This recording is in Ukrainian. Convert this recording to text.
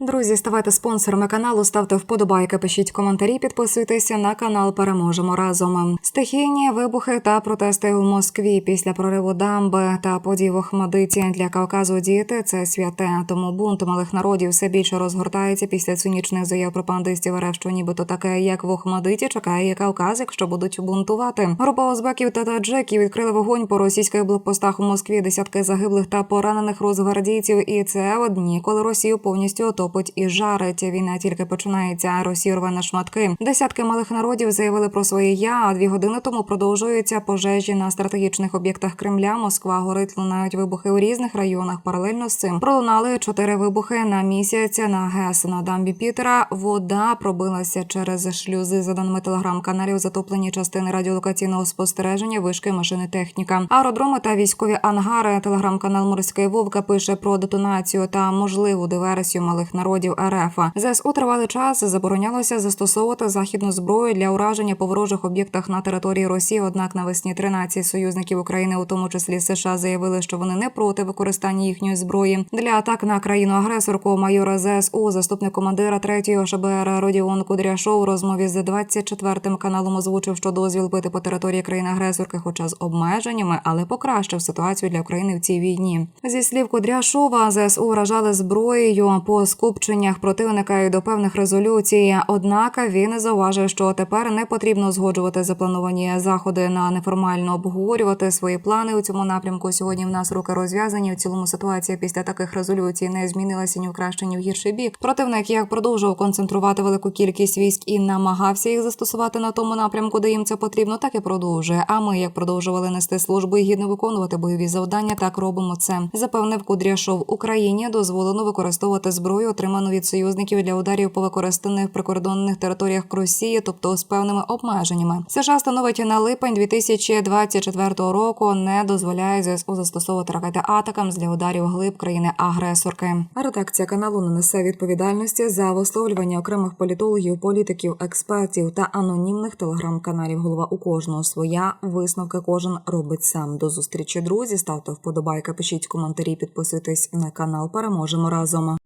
Друзі, ставайте спонсорами каналу, ставте вподобайки, пишіть коментарі, підписуйтеся на канал. Переможемо разом. Стихійні вибухи та протести в Москві після прориву дамби та подій в Охмадиті для Кавказу діти це святе. Тому бунт малих народів все більше розгортається після цинічних заяв пропагандистів РФ, що нібито таке, як в Охмадиті, чекає Кавказ, якщо будуть бунтувати. Група узбеків та таджиків відкрили вогонь по російських блокпостах у Москві. Десятки загиблих та поранених розгвардійців. І це одні, коли Росію повністю отопить і жарить. Війна тільки починається. а на шматки. Десятки малих народів заявили про своє я. А дві години тому продовжуються пожежі на стратегічних об'єктах Кремля. Москва горить лунають вибухи у різних районах. Паралельно з цим пролунали чотири вибухи на місяць на ГЕС на дамбі Пітера. Вода пробилася через шлюзи. За даними телеграм-каналів, затоплені частини радіолокаційного спостереження, вишки машини техніка, аеродроми та військові ангари. Телеграм-канал Морський Вовка пише про детонацію та можливу диверсію малих народів РФ. ЗСУ тривалий час заборонялося застосовувати західну зброю для ураження по ворожих об'єктах на території Росії. Однак навесні 13 союзників України, у тому числі США, заявили, що вони не проти використання їхньої зброї для атак на країну агресорку майора ЗСУ, заступник командира 3-го ШБР Родіон Кудряшов у розмові з 24 каналом озвучив, що дозвіл бити по території країни агресорки, хоча з обмеженнями, але покращив ситуацію для України в цій війні. Зі слів Кудряшова, ЗСУ вражали зброєю по скупченнях противника і до певних резолюцій. Однак він зауважив, що тепер не потрібно згоджувати заплановані заходи на неформально обговорювати свої плани у цьому напрямку. Сьогодні в нас руки розв'язані. В цілому ситуація після таких резолюцій не змінилася ні в кращий, ні в гірший бік. Противник як продовжував концентрувати велику кількість військ і намагався їх застосувати на тому напрямку, де їм це потрібно, так і продовжує. А ми як продовжували нести службу і гідно виконувати бойові завдання, так робимо це. Запевнив Кудряшов. Україні дозволено використовувати зброю, отриману від союзників для ударів по використаних прикордонних територіях Росії, тобто з певними обмеженнями. США становить на липень 2024 року не дозволяє ЗСУ застосовувати ракети атакам для ударів глиб країни агресорки. Редакція каналу не несе відповідальності за висловлювання окремих політологів, політиків, експертів та анонімних телеграм-каналів. Голова у кожного своя висновки кожен робить сам. До зустрічі друзі. Ставте вподобайка, пишіть коментарі, підписуйтесь на канал. Переможемо разом.